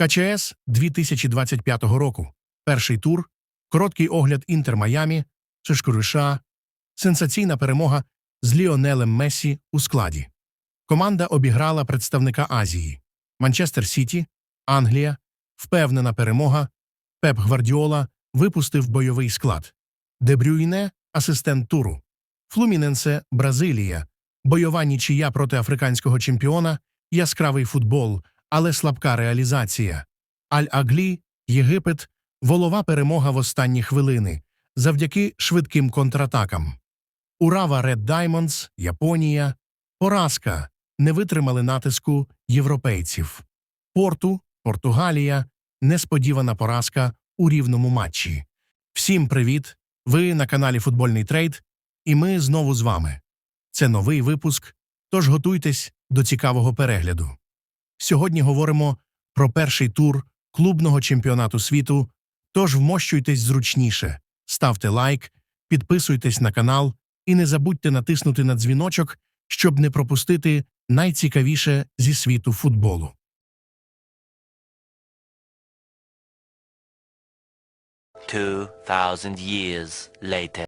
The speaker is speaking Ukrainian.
КЧС 2025 року. Перший тур, короткий огляд Інтер Майамі, Чешкориша, сенсаційна перемога з Ліонелем Мессі у складі. Команда обіграла представника Азії. Манчестер Сіті, Англія, впевнена перемога. Пеп Гвардіола випустив бойовий склад. Дебрюйне – асистент туру. Флуміненсе – Бразилія. Бойова нічия проти африканського чемпіона, яскравий футбол, але слабка реалізація. Аль-Аглі, Єгипет, волова перемога в останні хвилини завдяки швидким контратакам. Урава Ред Даймондс, Японія, поразка не витримали натиску європейців. Порту, Португалія, несподівана поразка у рівному матчі. Всім привіт! Ви на каналі Футбольний Трейд, і ми знову з вами. Це новий випуск, тож готуйтесь до цікавого перегляду. Сьогодні говоримо про перший тур клубного чемпіонату світу, тож вмощуйтесь зручніше, ставте лайк, підписуйтесь на канал і не забудьте натиснути на дзвіночок, щоб не пропустити найцікавіше зі світу футболу. Two thousand years later.